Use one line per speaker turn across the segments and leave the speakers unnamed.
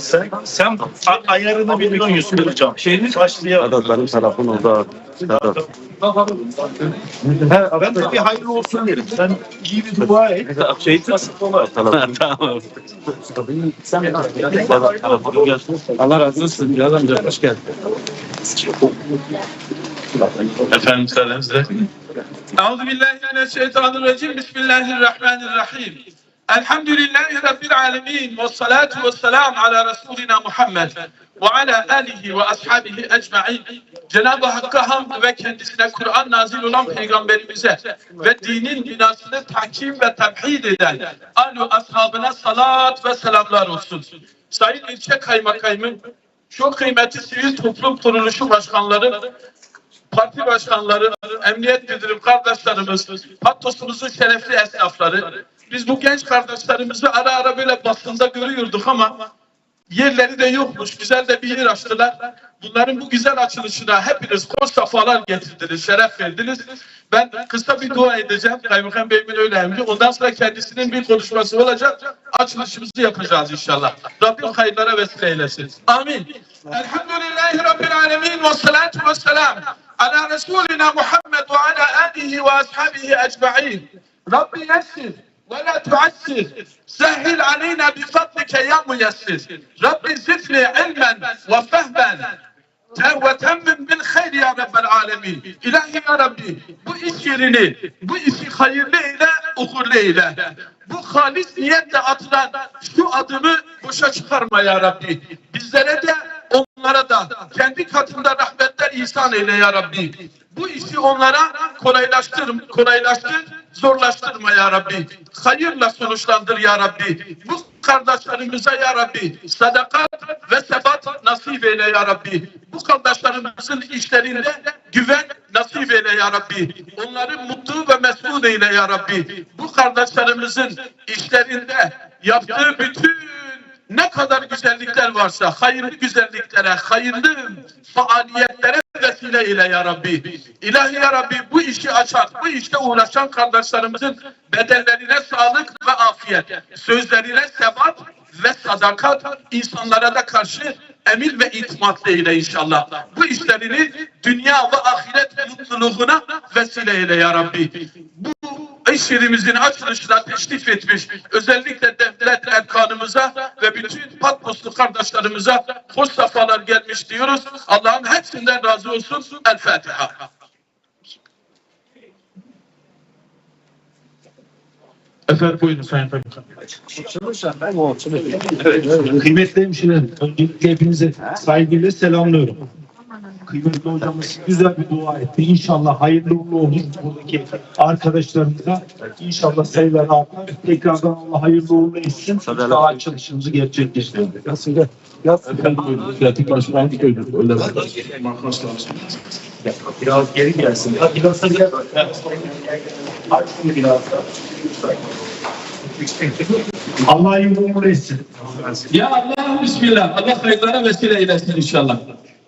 Sen, sen a- ayarını biliyorsun Yusuf Hocam. Şeyini başlayalım.
Vedat benim tarafım. Vedat.
Ben de bir hayırlı olsun derim. Sen iyi bir dua et. Şey nasip olur.
Tamam.
Gelsin.
Allah razı olsun. Biraz amca hoş geldin.
Efendim müsaadenizle.
Euzu billahi mineşşeytanirracim. Bismillahirrahmanirrahim. Elhamdülillahi rabbil alamin ve salatu ve selam ala resulina Muhammed ve ala alihi ve ashabihi ecmaîn. Cenab-ı Hakk'a hamd ve kendisine Kur'an nazil olan peygamberimize ve dinin binasını takim ve temhid eden alu ashabına salat ve selamlar olsun. Sayın ilçe kaymakamım, çok kıymetli sivil toplum kuruluşu başkanları, parti başkanları, emniyet müdürüm kardeşlerimiz, Pattos'umuzun şerefli esnafları. Biz bu genç kardeşlerimizi ara ara böyle basında görüyorduk ama yerleri de yokmuş. Güzel de bir yer açtılar. Bunların bu güzel açılışına hepiniz hoş safalar getirdiniz, şeref verdiniz. Ben kısa bir dua edeceğim. Kaymakam Bey'imin öyle emri. Ondan sonra kendisinin bir konuşması olacak. Açılışımızı yapacağız inşallah. Rabbim hayırlara vesile eylesin. Amin. Elhamdülillahi Rabbil alemin ve salatu. Ala Resulina Muhammed ve ala alihi ve ashabihi ecma'in. Rabbi yessir. ولا تعسر سهل علينا بفضلك يا ميسر ربي زدني علما وفهما وتمم بالخير ya Rabbel Alemin. İlahi ya Rabbi bu iş yerini, bu işi hayırlı eyle, uğurlu eyle. Bu halis niyetle atılan şu adımı boşa çıkarma ya Rabbi. Bizlere de onlara da kendi katında rahmetler ihsan eyle ya Rabbi. Bu işi onlara kolaylaştır, kolaylaştır, zorlaştırma ya Rabbi. Hayırla sonuçlandır ya Rabbi. Bu kardeşlerimize ya Rabbi sadakat ve sebat nasip eyle ya Rabbi. Bu kardeşlerimizin işlerinde güven nasip eyle ya Rabbi. Onları mutlu ve mesut eyle ya Rabbi. Bu kardeşlerimizin işlerinde yaptığı bütün ne kadar güzellikler varsa hayırlı güzelliklere, hayırlı faaliyetlere vesile eyle ya Rabbi. İlahi ya Rabbi bu işi açan, bu işte uğraşan kardeşlerimizin bedellerine sağlık ve afiyet, sözlerine sebat ve sadakat, insanlara da karşı emir ve itimatlı eyle inşallah. Bu işlerini dünya ve ahiret mutluluğuna vesile eyle ya Rabbi. Bu iş yerimizin açılışına teşrif etmiş özellikle devlet erkanımıza ve bütün Patmoslu kardeşlerimize hoş safalar gelmiş diyoruz. Allah'ın hepsinden razı olsun. El Fatiha. Efendim buyurun Sayın.
Evet, kıymetli hemşirerim, öncelikle hepinize saygıyla selamlıyorum. Kıymetli hocamız güzel bir dua etti. İnşallah hayırlı uğurlu olur buradaki arkadaşlarımıza. İnşallah sayılar artar. Tekrardan Allah hayırlı uğurlu etsin. Daha açılışımızı gerçekleştirelim.
Gel? Yaz. Pratik başkanlık ödül. Öyle?
Biraz geri gelsin. Biraz da gel. Biraz da. Allah uğurlu etsin.
Ya Allah Bismillah. Allah hayırlara vesile eylesin inşallah.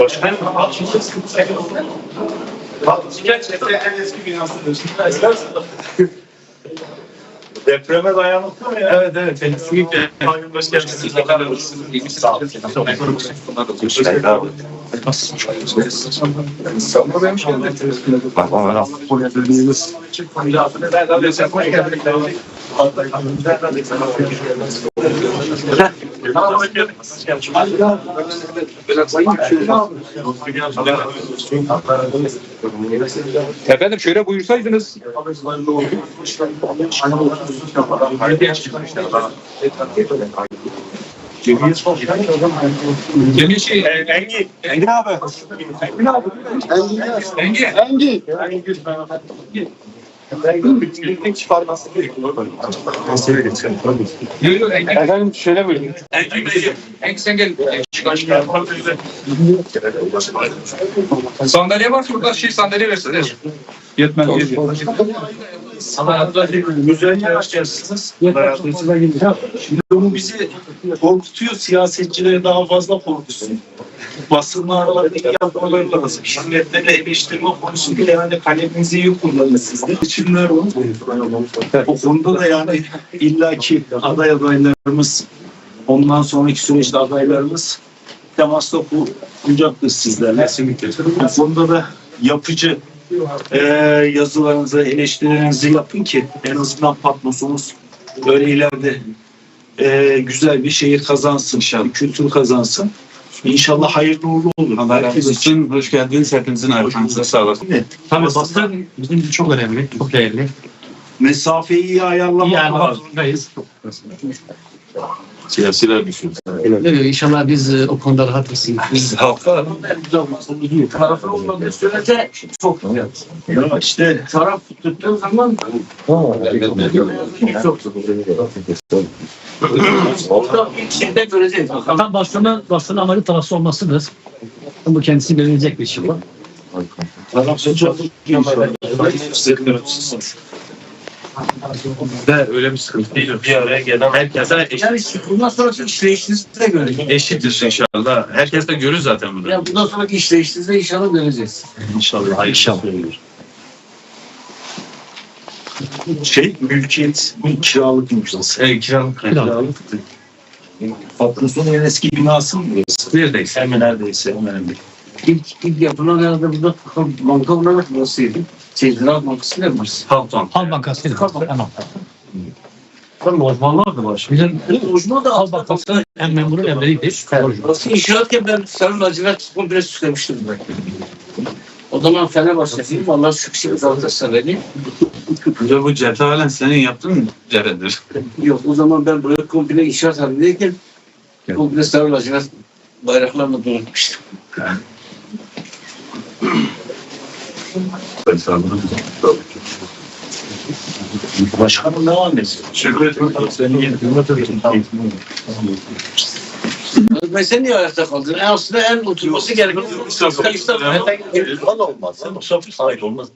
Başkan al şimdi Gerçekten en eski binası. Depreme dayanıklı mı ya? Evet evet. Kesinlikle. Hoş geldiniz. Sağ olun.
Efendim şöyle buyursaydınız. Cemil şey, Engin. Engin abi. Engin abi. Engin. Engin. Yok Engin. Efendim şöyle buyurun. Engin Bey. Engin sen gel. Sandalye var burada şey sandalye versinler. Yetmez.
Müzeye açacaksınız. Şimdi onu bizi korkutuyor. Siyasetçilere daha fazla korkusun. Basınla aralarında yapmaları lazım. Hizmetlerle eleştirme konusunda yani kaleminizi iyi kullanın sizde. Seçimler o. O konuda da yani illaki aday adaylarımız ondan sonraki süreçte adaylarımız temasta bulacaktır sizlerle. Bu konuda da yapıcı e, yazılarınızı, eleştirilerinizi yapın ki en azından Patmos'umuz böyle ileride e, güzel bir şehir kazansın, bir kültür kazansın. İnşallah hayırlı uğurlu olur.
Herkes için hoş geldiniz. Hepinizin ayaklarınıza sağlık.
Tabii basın
bizim için çok önemli, çok değerli.
mesafeyi iyi ayarlamak
Yani
lazım.
zorundayız.
Siyasiler düşünsün.
Evet, inşallah biz e, o konuda rahatız.
Biz halka tarafı olmadığı sürece çok ya işte taraf tuttuğun zaman
Orada ilk şeyde göreceğiz. Tam başkanın, başkanın amacı tarafsız olmasıdır. Bu kendisi belirleyecek bir şey var.
tarafsız çok
De öyle bir sıkıntı değil. Bir araya gelen herkese
Yani bundan sonraki işleyişinizi de göreceğiz.
eşittir inşallah. Herkes de görür zaten bunu.
Yani bundan sonraki işleyişinizi de inşallah göreceğiz.
İnşallah. İnşallah. Şey, mülkiyet, kiralık imzası.
Evet, kiralık.
Kiralık. Patronun en eski binası mı burası?
Neredeyse.
Hemen neredeyse, hemen hemen.
İlk, ilk yapılan herhalde burada banka olarak burasıydı. Ziraat Bankası ne burası?
Halktan.
Hal Bankası. Tamam. Tam lojmanlar da var. Bizim lojman da Hal Bankası en memurun emridir. Burası inşaatken ben Sarı Lacivert komple süslemiştim ben. O zaman Fenerbahçe'liyim. Valla şu kişi Galatasaraylı.
Önce bu cephe halen senin yaptığın mı cephedir?
Yok o zaman ben buraya komple inşaat halindeyken komple Sarı Lacivert bayraklarla donatmıştım.
Başkanım devam etsin.
Ben sen niye ayakta kaldın? En aslında en oturması gereken.
olmaz. Misafir sahip olmaz.